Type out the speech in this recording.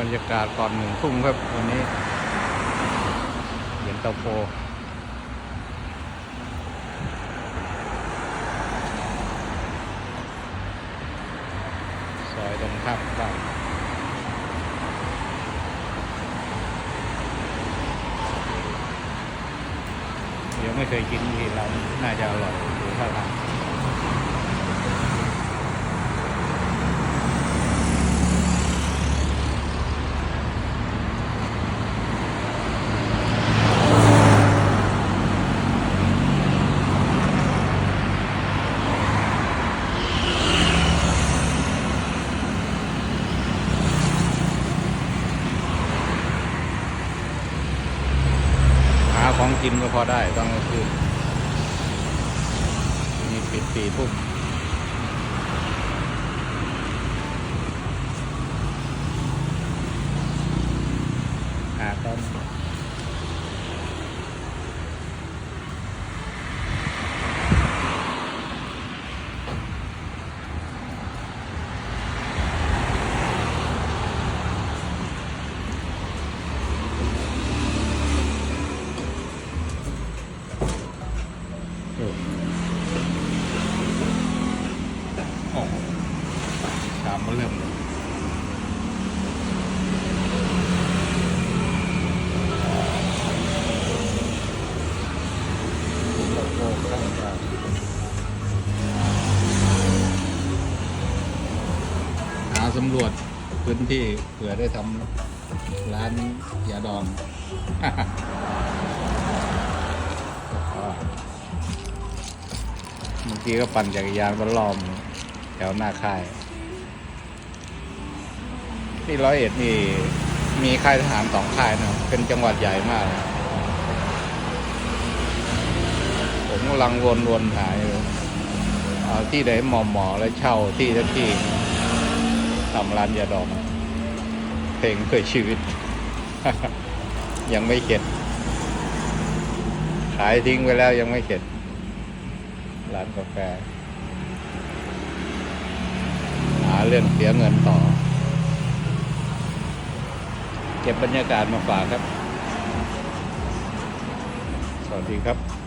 บรรยากาศก่อนหนึ่งทุ่มครับ วันนี้เย็นตาโฟซอยตรงข้ามบ้านยังไม่เคยกินที่ร้านน่าจะอร่อยดูท่าทาง ของกินก็พอได้ต้องกลางคืนมีปิดสี่ทุ่มหาตอน โอ้โอ้ชามมาเริ่มเลยโอ้โหางทางหาสำรวจพื้นที่เผื่อได้ทำร้านยาดอง กี้ก็ปั่นจักรยานมาล้อมแถวหน้าค่าย ที่ร้อยเอ็ดนี่มีค่ายทหารสองค่ายนะเป็นจังหวัดใหญ่มาก ผมกำลังวนๆหาอยู่เอาที่ไหนหมาะๆแล้วเช่าที่สักที่ทำร้านยาดองเพลงเพื่อชีวิต ยังไม่เข็ดขายทิ้งไปแล้วยังไม่เข็ด ร้านกาแฟ หาเรื่องเสียเงินต่อ เก็บบรรยากาศมาฝากครับ สวัสดีครับ